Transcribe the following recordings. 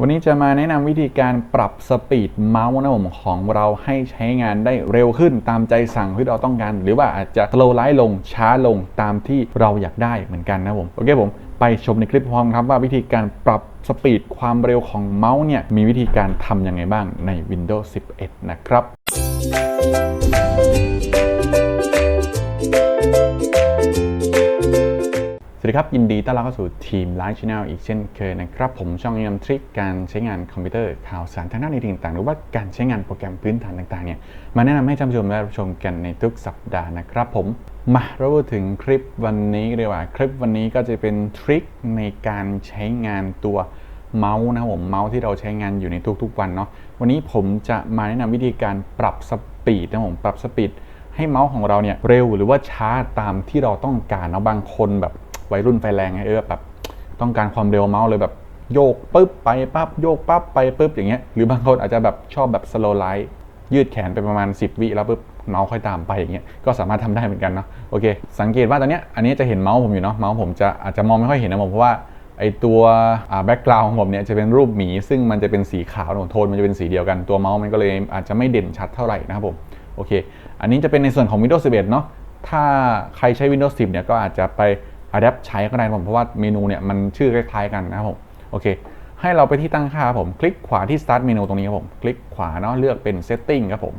วันนี้จะมาแนะนำวิธีการปรับสปีดเมาส์นะผมของเราให้ใช้งานได้เร็วขึ้นตามใจสั่งที่เราต้องการ หรือว่าอาจจะ slow ไลท์ลงช้าลงตามที่เราอยากได้เหมือนกันนะผม โอเคผมไปชมในคลิปพร้อมครับว่าวิธีการปรับสปีดความเร็วของเมาส์เนี่ยมีวิธีการทำยังไงบ้างใน Windows 11 นะครับ วัสดีครับ ยินดีต้อนรับเข้าสู่ทีมไลฟ์ช n แนลอีกเช่นเคยนะครับ ผมช่องแนะนำทริคการใช้งานคอมพิวเตอร์ข่าวสารทางด้านในต่างๆ หรือว่าการใช้งานโปรแกรมพื้นฐานต่างๆเนี่ยมาแนะนำให้ท่านผู้ชมได้รับชมกันในทุกสัปดาห์นะครับผมมาเราพูดถึงคลิปวันนี้เรียกว่าคลิปวันนี้ก็จะเป็นทริคในการใช้งานตัวเมาส์นะครับผมเมาส์ที่เราใช้งานอยู่ในทุกๆวันเนาะวันนี้ผมจะมาแนะนำวิธีการปรับสปีดนะครับผมปรับสปีดให้เมาส์ของเราเนี่ยเร็วหรือว่าช้าตามที่เราต้องการเนาะบางคนแบบ วัยรุ่นไฟแรงไงเออแบบต้องการความเร็วเมาส์เลยแบบโยกปุ๊บไปปั๊บโยกปั๊บไปปุ๊บอย่างเงี้ยหรือบางคนอาจจะแบบชอบแบบสโลไลท์ยืดแขนไปประมาณ 10 วิแล้วปุ๊บเมาส์ค่อยตามไปอย่างเงี้ยก็สามารถทำได้เหมือนกันเนาะโอเค สังเกตว่าตอนเนี้ยอันนี้จะเห็นเมาส์ผมอยู่เนาะเมาส์ผมจะอาจจะมองไม่ค่อยเห็นนะผมเพราะว่าไอตัวแบ็กกราวน์ของผมเนี่ยจะเป็นรูปหมี ซึ่งมันจะเป็นสีขาวโทนมันจะเป็นสีเดียวกันตัวเมาส์มันก็เลยอาจจะไม่เด่นชัดเท่าไหร่นะครับผมโอเค อันนี้จะเป็นในส่วนของ Windows 11 เนาะถ้าใครใช้ Windows 10 เนี่ยก็อาจจะไป Adapt ใช้ก็ได้ผมเพราะว่าเมนูเนี่ยมันชื่อคล้ายๆกันนะครับผมโอเค ให้เราไปที่ตั้งค่าครับผมคลิกขวาที่ Start เมนูตรงนี้ครับผมคลิกขวาเนาะเลือกเป็น Setting ครับผม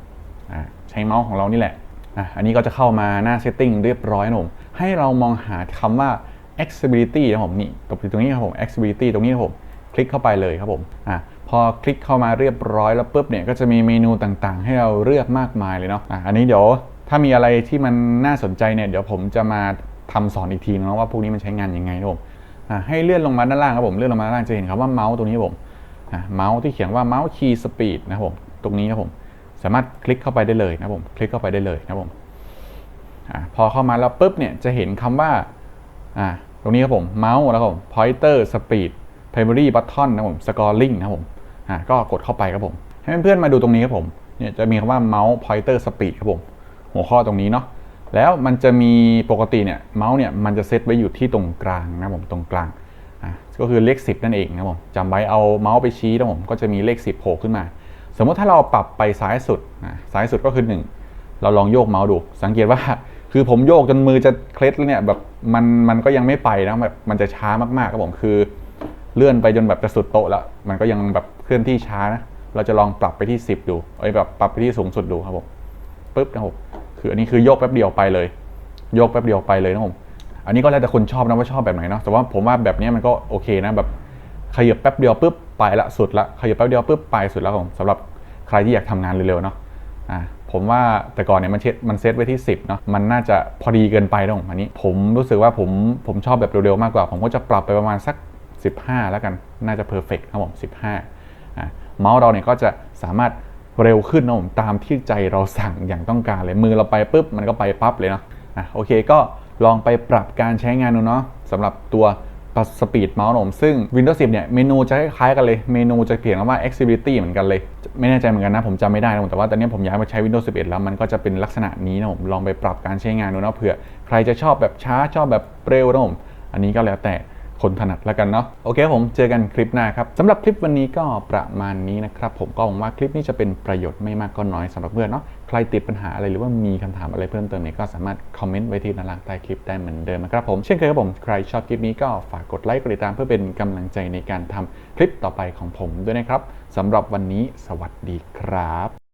ใช้เมาส์ของเรานี่แหละอะอันนี้ก็จะเข้ามาหน้า Setting เรียบร้อยนะผมให้เรามองหาคำว่า accessibility นะผมนี่ตรงนี้ครับผม accessibility ตรงนี้ครับผมคลิกเข้าไปเลยครับผมอะพอคลิกเข้ามาเรียบร้อยแล้วปุ๊บเนี่ยก็จะมีเมนูต่างๆ ให้เราเลือกมากมายเลยเนาะอะอันนี้เดี๋ยวถ้ามีอะไรที่มันน่าสนใจเนี่ยเดี๋ยวผมจะมา ทำสอนอีกทีนะว่าพวกนี้มันใช้งานยังไงนะผมให้เลื่อนลงมาด้านล่างครับผมเลื่อนลงมาด้านล่างจะเห็นครับว่าเมาส์ตรงนี้ครับผมเมาส์ที่เขียนว่าเมาส์คีย์สปีดนะครับผมตรงนี้ครับผมสามารถคลิกเข้าไปได้เลยนะครับผมคลิกเข้าไปได้เลยนะครับผมพอเข้ามาแล้วปุ๊บเนี่ยจะเห็นคำว่าตรงนี้ครับผมเมาส์แล้วครับผม pointer speed primary button นะครับผม scoring นะครับผมก็กดเข้าไปครับผม ให้เพื่อนๆมาดูตรงนี้ครับผมเนี่ยจะมีคำว่าเมาส์ pointer speed ครับผม หัวข้อตรงนี้เนาะ แล้วมันจะมีปกติเนี่ยเมาส์เนี่ยมันจะเซตไว้อยู่ที่ตรงกลางนะผมตรงกลางก็คือเลข 10 นั่นเองนะผมจำไว้เอาเมาส์ไปชี้นะผมก็จะมีเลข 10โผล่ขึ้นมา สมมติถ้าเราปรับไปซ้ายสุดอะซ้ายสุดก็คือ 1 เราลองโยกเมาส์ดู สังเกตว่าคือผมโยกจนมือจะเคล็ดแล้วเนี่ยแบบมันมันก็ยังไม่ไปนะแบบมันจะช้ามากๆครับผมคือเลื่อนไปจนแบบจะสุดโต๊ะแล้ว มันก็ยังแบบเคลื่อนที่ช้านะเราจะลองปรับไปที่ 10 ดูไอ้ยแบบปรับไปที่สูงสุดดูครับผมปึ๊บนะครับผม คืออันนี้คือโยกแป๊บเดียวไปเลยโยกแป๊บเดียวไปเลยนะครับผม อันนี้ก็แล้วแต่คนชอบนะว่าชอบแบบไหนเนาะ แต่ว่าผมว่าแบบนี้มันก็โอเคนะแบบขยับแป๊บเดียวปุ๊บไปละสุดละขยับแป๊บเดียวปุ๊บไปสุดแล้วครับผมสำหรับใครที่อยากทำงานเร็วๆเนาะอ่าผมว่าแต่ก่อนเนี่ยมันเซตมันเซตไว้ที่ 10เนาะมันน่าจะพอดีเกินไปนะผมอันนี้ ผมรู้สึกว่าผมผมชอบแบบเร็วๆมากกว่า ผมก็จะปรับไปประมาณสัก 15 แล้วกันน่าจะเพอร์เฟกต์ครับผม 15อ่าเมาส์เราเนี่ยก็จะสามารถ เร็วขึ้นนะผมตามที่ใจเราสั่งอย่างต้องการเลยมือเราไปปุ๊บมันก็ไปปั๊บเลยเนาะอะโอเคก็ลองไปปรับการใช้งานดูเนาะสำหรับตัวสปีดเมาส์ผมซึ่ง Windows 10 เนี่ย เมนูจะคล้ายกันเลย เมนูจะเพียงว่า accessibility เหมือนกันเลย ไม่แน่ใจเหมือนกันนะ ผมจำไม่ได้นะแต่ว่าตอนนี้ผมย้ายมาใช้ Windows 11 แล้วมันก็จะเป็นลักษณะนี้นะผม ลองไปปรับการใช้งานดูนะเผื่อ ใครจะชอบแบบช้าชอบแบบเร็วนะผม อันนี้ก็แล้วแต่ คนถนัดแล้วกันเนาะโอเคผมเจอกันคลิปหน้าครับสำหรับคลิปวันนี้ก็ประมาณนี้นะครับผมก็หวังว่าคลิปนี้จะเป็นประโยชน์ไม่มากก็น้อยสำหรับเพื่อนเนาะใครติดปัญหาอะไรหรือว่ามีคำถามอะไรเพิ่มเติมเนี่ยก็สามารถคอมเมนต์ไว้ที่ด้านล่างใต้คลิปได้เหมือนเดิมนะครับผมเช่นเคยครับผมใครชอบคลิปนี้ก็ฝากกดไลค์กดติดตามเพื่อเป็นกำลังใจในการทำคลิปต่อไปของผมด้วยนะครับสำหรับวันนี้สวัสดีครับ